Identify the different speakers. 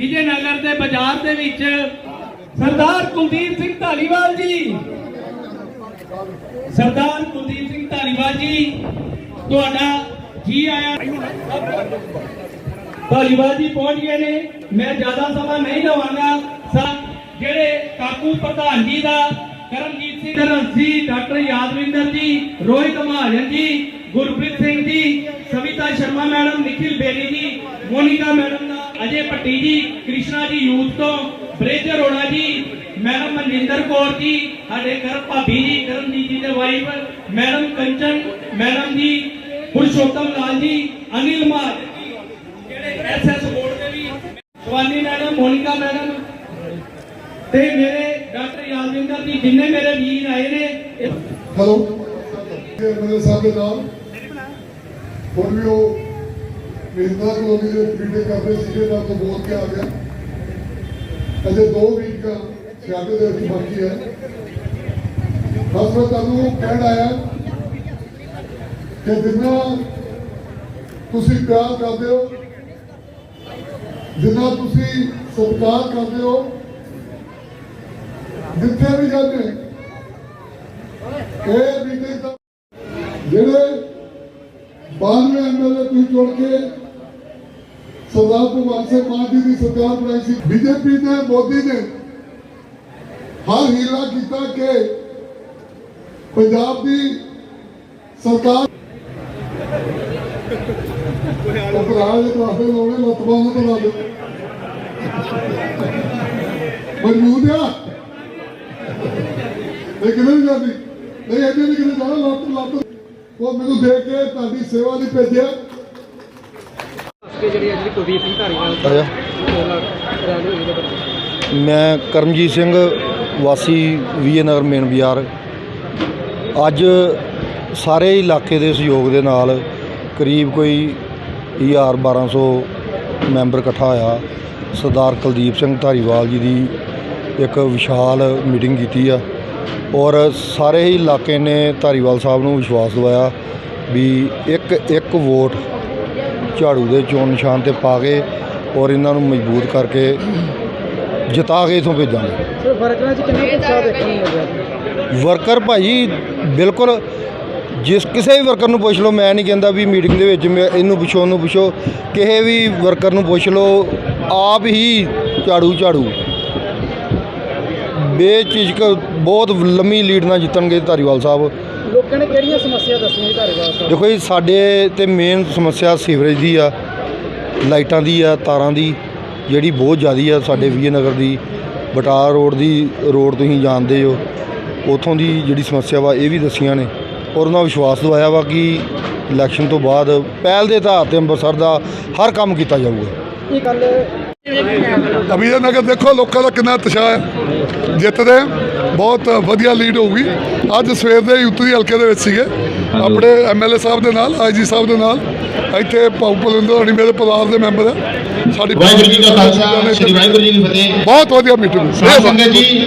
Speaker 1: ਵਿਜੇ ਨਗਰ ਦੇ ਬਾਜ਼ਾਰ ਦੇ ਵਿੱਚ ਸਰਦਾਰ ਕੁਲਦੀਪ ਸਿੰਘ ਢਾਲੀਵਾਲ ਜੀ। ਸਰਦਾਰ ਕੁਲਦੀਪ ਸਿੰਘ ਢਾਲੀਵਾਲ ਜੀ, ਤੁਹਾਡਾ ਜੀ ਆਇਆਂ ਧਾਲੀਵਾਲ ਜੀ ਪਹੁੰਚ ਗਏ ਨੇ। ਮੈਂ ਜ਼ਿਆਦਾ ਸਮਾਂ ਨਹੀਂ ਲਵਾਂਗਾ। ਸਾ ਜਿਹੜੇ ਕਾਕੂ ਪ੍ਰਧਾਨ ਜੀ ਦਾ, Karamjit Singh Ransi doctor Yadvinder ji, Rohit Mahajan ji, Gurpreet Singh ji, Savita Sharma madam, Nikhil Beri ji, Monika madam ਅਜੇ ਭੱਟੀ ਜੀ, ਕ੍ਰਿਸ਼ਨਾ ਜੀ, ਯੂਥ ਤੋਂ, ਬ੍ਰਿਜ ਅਰੋੜਾ ਜੀ, ਮੈਡਮ ਮਨਿੰਦਰ ਕੌਰ ਜੀ, ਸਾਡੇ ਕਰ ਭਾਬੀ ਜੀ, ਕਰਮਜੀਤ ਜੀ ਦੇ ਵਾਈਫ ਮੈਡਮ ਕੰਚਨ, ਮੈਡਮ ਜੀ, ਪੁਰਸ਼ੋਤਮ ਲਾਲ ਜੀ, ਅਨਿਲ ਮਹਾਜਨ ਜਿਹੜੇ ਐਸਐਸ ਬੋਰਡ ਦੇ ਵੀ ਸਵਾਨੀ ਮੈਡਮ, ਮੋਨਿਕਾ ਮੈਡਮ ਤੇ ਮੇਰੇ ਡਾਕਟਰ ਯਾਦਵਿੰਦਰ ਜੀ, ਜਿੰਨੇ ਮੇਰੇ ਵੀਰ ਆਏ ਨੇ, ਇਹ
Speaker 2: ਮੇਰੇ ਸਾਹਿਬ ਦੇ ਨਾਲ। ਹੁਣ ਵੀ ਉਹ ਮਿੰਦਾ ਕਲੋਨੀ ਦੇ ਮੀਟਿੰਗ ਕਰਦੇ ਸੀਗੇ, ਤਾਂ ਤੋਂ ਬੋਲ ਕੇ ਆ ਗਿਆ। ਅਜੇ 2 ਵੀਕ ਸ਼ਾਦੇ ਦੇ ਵਿੱਚ ਬਾਕੀ ਹੈ। ਬਸ ਮੈਂ ਤੁਹਾਨੂੰ ਕਹਿਣ ਆਇਆ ਕਿ ਜਿੰਨਾ ਤੁਸੀਂ ਪਿਆਰ ਕਰਦੇ ਹੋ, ਜਿੰਨਾ ਤੁਸੀਂ ਸਤਿਕਾਰ ਕਰਦੇ ਹੋ, ਜਿੱਥੇ ਵੀ ਜਾਂਦੇ, ਇਹ ਮੀਟਿੰਗ ਤਾਂ ਜਿਹੜੇ 92 ਐਮਐਲਏ ਤੁਸੀਂ ਚੁਣ ਕੇ ਸਰਦਾਰ ਭਗਵੰਤ ਸਿੰਘ ਮਾਨ ਜੀ ਦੀ ਸਰਕਾਰ ਬਣਾਈ ਸੀ, ਬੀਜੇਪੀ ਨੇ, ਮੋਦੀ ਨੇ। ਹਰ ਹੀਲਾ ਕੀਤਾ ਕਿ ਪੰਜਾਬ ਦੀ ਸਰਕਾਰ ਉਹ ਭਰਾ ਦੇ ਲਤਬਾਂ ਨੂੰ ਬਣਾ ਦਿਓ ਮੌਜੂਦ ਆ। ਇਹ ਕਿਵੇਂ ਨਹੀਂ ਜਾਂਦੀ ਨਹੀਂ ਇਹਦੇ ਨਹੀਂ ਕਿਤੇ ਜਾਣਾ ਲੱਤ ਲੱਤ ਉਹ ਮੈਨੂੰ ਦੇਖ ਕੇ ਤੁਹਾਡੀ ਸੇਵਾ ਲਈ ਭੇਜਿਆ।
Speaker 3: ਕਿ ਜਿਹੜੀ ਅੱਜ ਦੀ ਕੁਲਦੀਪ ਸਿੰਘ ਧਾਰੀਵਾਲ
Speaker 4: ਆਇਆ
Speaker 3: ਰੈਲੀ ਹੋਈ ਉਹਦੇ ਬਾਰੇ।
Speaker 4: ਮੈਂ ਕਰਮਜੀਤ ਸਿੰਘ ਵਾਸੀ ਵੀਏ ਨਗਰ ਮੇਨ ਬਾਜ਼ਾਰ। ਅੱਜ ਸਾਰੇ ਇਲਾਕੇ ਦੇ ਸਹਿਯੋਗ ਦੇ ਨਾਲ ਕਰੀਬ ਕੋਈ 1000 1200 ਮੈਂਬਰ ਇਕੱਠਾ ਹੋਇਆ। ਸਰਦਾਰ ਕੁਲਦੀਪ ਸਿੰਘ ਧਾਰੀਵਾਲ ਜੀ ਦੀ ਇੱਕ ਵਿਸ਼ਾਲ ਮੀਟਿੰਗ ਕੀਤੀ ਆ। ਔਰ ਸਾਰੇ ਹੀ ਇਲਾਕੇ ਨੇ ਧਾਰੀਵਾਲ ਸਾਹਿਬ ਨੂੰ ਵਿਸ਼ਵਾਸ ਦਿਵਾਇਆ ਵੀ ਇੱਕ ਇੱਕ ਵੋਟ ਝਾੜੂ ਦੇ ਚੋਣ ਨਿਸ਼ਾਨ ਤੇ ਪਾ ਕੇ ਔਰ ਇਹਨਾਂ ਨੂੰ ਮਜ਼ਬੂਤ ਕਰਕੇ ਜਿਤਾ ਕੇ ਇਥੋਂ ਭੇਜਾਂਗੇ।
Speaker 3: ਸਰ ਵਰਕਰਾਂ 'ਚ ਕਿੰਨਾ ਉਤਸ਼ਾਹ ਦੇਖਣ ਨੂੰ ਮਿਲਿਆ?
Speaker 4: ਵਰਕਰ ਭਾਈ ਬਿਲਕੁਲ ਜਿਸ ਕਿਸੇ ਵੀ ਵਰਕਰ ਨੂੰ ਪੁੱਛ ਲਓ ਮੈਂ ਨਹੀਂ ਕਹਿੰਦਾ ਵੀ ਮੀਟਿੰਗ ਦੇ ਵਿੱਚ ਇਹਨੂੰ ਪੁੱਛੋ ਉਹਨੂੰ ਪੁੱਛੋ ਕਿਸੇ ਵੀ ਵਰਕਰ ਨੂੰ ਪੁੱਛ ਲਓ ਆਪ ਹੀ ਝਾੜੂ ਝਾੜੂ। ਬੇਝਿਜਕ ਬਹੁਤ ਲੰਮੀ ਲੀਡ ਨਾਲ ਜਿੱਤਣਗੇ ਧਾਰੀਵਾਲ ਸਾਹਿਬ।
Speaker 3: ਲੋਕਾਂ ਨੇ ਕਿਹੜੀਆਂ ਸਮੱਸਿਆ ਦੱਸੀਆਂ ਜੀ ਧਾਰੀਵਾਲ ਸਾਹਿਬ
Speaker 4: ਦੇਖੋ ਜੀ ਸਾਡੇ ਤੇ ਮੇਨ ਸਮੱਸਿਆ ਸੀਵਰੇਜ ਦੀ ਆ ਲਾਈਟਾਂ ਦੀ ਆ ਤਾਰਾਂ ਦੀ ਜਿਹੜੀ ਬਹੁਤ ਜ਼ਿਆਦੀ ਆ ਸਾਡੇ ਵੀਏ ਨਗਰ ਦੀ ਬਟਾਲਾ ਰੋਡ ਦੀ ਰੋਡ ਤੁਸੀਂ ਜਾਣਦੇ ਹੋ ਉਥੋਂ ਦੀ ਜਿਹੜੀ ਸਮੱਸਿਆ ਵਾ ਇਹ ਵੀ ਦੱਸੀਆਂ ਨੇ। ਔਰ ਉਹਨਾਂ ਵਿਸ਼ਵਾਸ ਦਵਾਇਆ ਵਾ ਕਿ ਇਲੈਕਸ਼ਨ ਤੋਂ ਬਾਅਦ ਪਹਿਲ ਦੇ ਆਧਾਰ ਤੇ ਅੰਮ੍ਰਿਤਸਰ ਦਾ ਹਰ ਕੰਮ ਕੀਤਾ ਜਾਊਗਾ।
Speaker 3: ਇਹ ਗੱਲ?
Speaker 2: ਅਮੀਰ ਨਗਰ ਦੇਖੋ ਲੋਕਾਂ ਦਾ ਕਿੰਨਾ ਉਤਸ਼ਾਹ ਹੈ। ਜਿੱਤਦੇ। ਬਹੁਤ ਵਧੀਆ ਲੀਡ ਹੋਊਗੀ। ਅੱਜ ਸਵੇਰ ਦੇ ਉੱਤਰੀ ਹਲਕੇ ਦੇ ਵਿੱਚ ਸੀਗੇ। ਆਪਣੇ ਐਮਐਲਏ ਸਾਹਿਬ ਦੇ ਨਾਲ ਆਈਜੀ ਸਾਹਿਬ ਦੇ ਨਾਲ। ਇੱਥੇ ਪਾਉ ਪਲਿੰਦਰ ਹੋਣੀ ਮੇਰੇ ਪਰਿਵਾਰ ਦੇ ਮੈਂਬਰ ਆ। ਸਾਡੀ
Speaker 5: ਵਾਹਿਗੁਰੂ ਜੀ ਕਾ ਖਾਲਸਾ ਸ੍ਰੀ ਵਾਹਿਗੁਰੂ ਜੀ ਕੀ ਫਤਿਹ।
Speaker 2: ਬਹੁਤ ਵਧੀਆ ਮੀਟਿੰਗ
Speaker 5: ਸਾਧ ਸੰਗਤ ਜੀ।